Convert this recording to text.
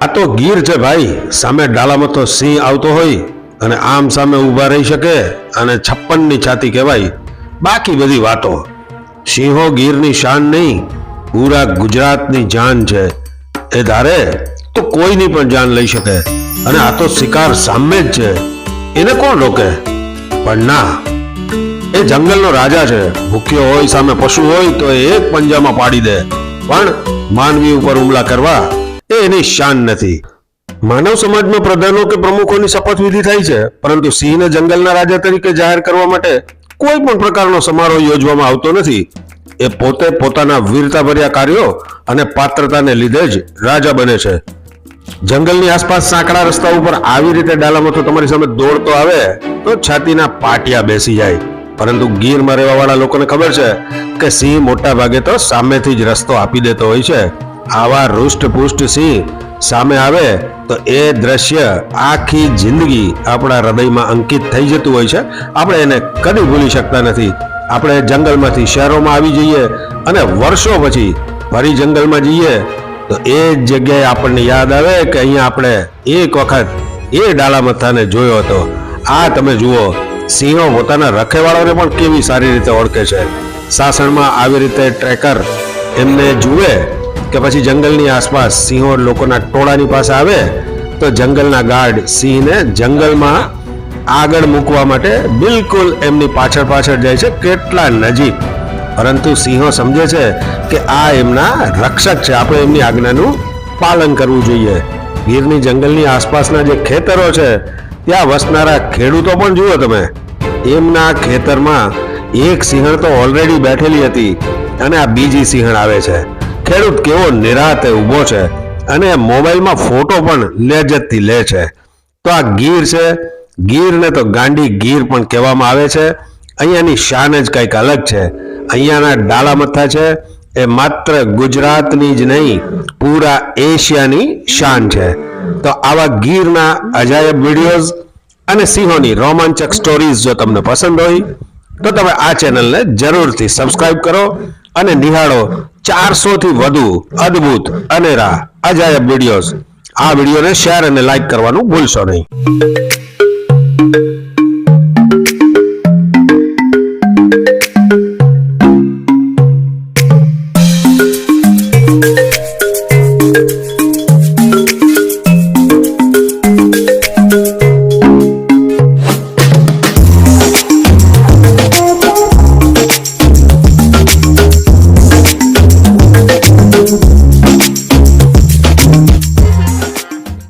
આ તો ગીર છે ભાઈ. સામે ડાલામાં તો સિંહ આવતો હોય અને આમ સામે ઊભા રહી શકે અને છપ્પનની છાતી કહેવાય. બાકી બધી વાતો. સિંહો ગીરની શાન નહીં, પૂરા ગુજરાતની જાન છે. એ ધારે તો કોઈની પણ જાન લઈ શકે. અને આ તો શિકાર સામે જ છે. એને કોણ રોકે? પણ ના. એ જંગલનો રાજા છે. ભૂખ્યો હોય, સામે પશુ હોય, તો એ એક પંજામાં પાડી દે. પણ માનવી ઉપર હુમલા કરવા એ એની શાન નથી. માનવ સમાજમાં પ્રધાનો કે પ્રમુખોની શપથવિધિ થાય છે, પરંતુ સિંહને જંગલના રાજા તરીકે જાહેર કરવા માટે કોઈ પણ પ્રકારનો સમારોહ યોજવામાં આવતો નથી. એ પોતે પોતાના વીરતાભર્યા કાર્યો અને પાત્રતાને લીધે જ રાજા બને છે. જંગલની આસપાસ સાંકડા રસ્તા ઉપર આવી રીતે ડાલામથો તમારી સામે દોડતો આવે, તો છાતીના પાટિયા બેસી જાય. પરંતુ ગીરમાં રહેવાવાળા લોકોને ખબર છે કે સિંહ મોટા ભાગે તો સામેથી જ રસ્તો આપી દેતો હોય છે. આવા રૂષ્ટપુષ્ટ સિંહ સામે આવે તો એ દ્રશ્ય આખી જિંદગી આપણા હૃદયમાં અંકિત થઈ જતું હોય છે. આપણે એને કદી ભૂલી શકતા નથી. આપણે જંગલમાંથી શહેરોમાં આવી જઈએ અને વર્ષો પછી ફરી જંગલમાં જઈએ તો એ જ જગ્યાએ આપણને યાદ આવે કે અહીંયા આપણે એક વખત એ ડાલા મથાને જોયો હતો. આ તમે જુઓ, સિંહો પોતાના રખેવાળાને પણ કેવી સારી રીતે ઓળખે છે. સાસણમાં આવી રીતે ટ્રેકર એમને જુએ કે પછી જંગલની આસપાસ સિંહો લોકોના ટોળાની પાસે આવે, તો જંગલના ગાર્ડ સિંહને જંગલમાં આગળ મૂકવા માટે બિલકુલ એમની પાછળ પાછળ જાય છે, કેટલા નજીક. પરંતુ સિંહો સમજે છે કે આ એમના રક્ષક છે. આપણે એમની આજ્ઞાનું પાલન કરવું જોઈએ. ગીરની જંગલની આસપાસના જે ખેતરો છે, ત્યાં વસનારા ખેડૂતો પણ જુઓ તમે. એમના ખેતરમાં એક સિંહણ તો ઓલરેડી બેઠેલી હતી અને આ બીજી સિંહણ આવે છે. ખેડૂત કેવો નિરાતે ઊભો છે અને મોબાઈલમાં ફોટો પણ લેજતથી લે છે. તો આ ગીર છે. ગીરને તો ગાંડી ગીર પણ કહેવામાં આવે છે. અહીંયાની શાન જ કંઈક અલગ છે. અહીંયાના ડાલા મથ્થા છે. એ માત્ર ગુજરાતની જ નહીં, પૂરા એશિયાની શાન છે. તો આવા ગીરના અજાયબ વિડીયોઝ અને સિંહોની રોમાંચક સ્ટોરીઝ જો તમને પસંદ હોય, તો તમે આ ચેનલને જરૂરથી સબસ્ક્રાઇબ કરો અને નિહાળો ચારસો થી વધુ અદ્ભુત અનેરા અજાયબ વિડીયોઝ. આ વિડીયોને શેર અને લાઈક કરવાનું ભૂલશો નહીં.